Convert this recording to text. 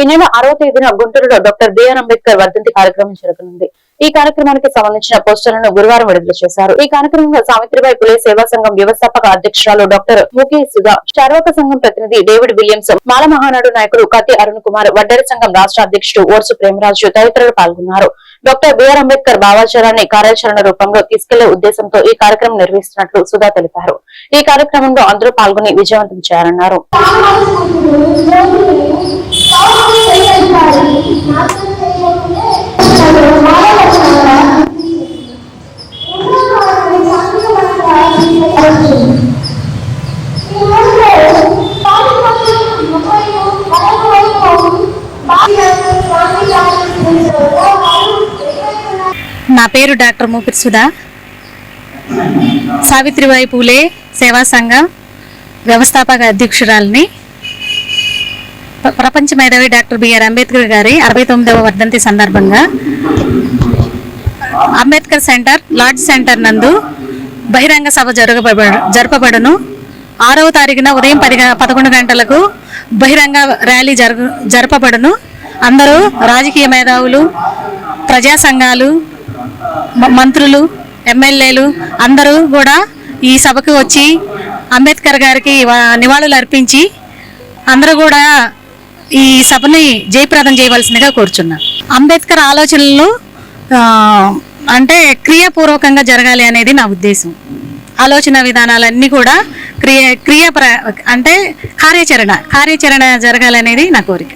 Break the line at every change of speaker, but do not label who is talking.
ఈ నెల ఆరవ తేదీన గుంటూరులో డాక్టర్ బిఆర్ అంబేద్కర్ వర్ధంతి కార్యక్రమం జరగనుంది. ఈ కార్యక్రమానికి సంబంధించిన పోస్టర్లను గురువారం విడుదల చేశారు. ఈ కార్యక్రమంలో సావిత్రిబాయి పులే సేవా సంఘం వ్యవస్థాపక అధ్యక్షురాలు డాక్టర్ ముఖే సుధా చార్వక సంఘం ప్రతినిధి డేవిడ్ విలియమ్స్ మాల మహానాడు నాయకుడు కత్తి అరుణ్ కుమార్ వడ్డెర సంఘం రాష్ట్ర అధ్యక్షుడు ఓర్సు ప్రేమరాజు తదితరులు పాల్గొన్నారు. డాక్టర్ బిఆర్ అంబేద్కర్ భావాచారాన్ని కార్యాచరణ రూపంలో తీసుకెళ్ళే ఉద్దేశంతో ఈ కార్యక్రమం నిర్వహిస్తున్నట్లు సుధా తెలిపారు. ఈ కార్యక్రమంలో అందరూ పాల్గొని విజయవంతం చేయాలన్నారు.
నా పేరు డాక్టర్ మూపిరి సుధా. సావిత్రిబాయి పూలే సేవా సంఘం వ్యవస్థాపక అధ్యక్షురాలిని. ప్ర- ప్రపంచ మేధావి డాక్టర్ బిఆర్ అంబేద్కర్ గారి అరవై తొమ్మిదవ వర్ధంతి సందర్భంగా అంబేద్కర్ సెంటర్ లాడ్జ్ సెంటర్ నందు బహిరంగ సభ జరగబడ జరపబడును. ఆరవ తారీఖున ఉదయం పది పదకొండు గంటలకు బహిరంగ ర్యాలీ జరగ జరపబడును. అందరూ రాజకీయ మేధావులు ప్రజా సంఘాలు మంత్రులు ఎమ్మెల్యేలు అందరూ కూడా ఈ సభకు వచ్చి అంబేద్కర్ గారికి వా- నివాళులు అర్పించి అందరూ కూడా ఈ సభని జయప్రదం చేయవలసిందిగా కోరుచున్నా. అంబేద్కర్ ఆలోచనలు అంటే క్రియాపూర్వకంగా జరగాలి అనేది నా ఉద్దేశం. ఆలోచన విధానాలన్నీ కూడా క్రియ క్రియ ప్ర అంటే కార్యాచరణ కార్యాచరణ జరగాలనేది నా కోరిక.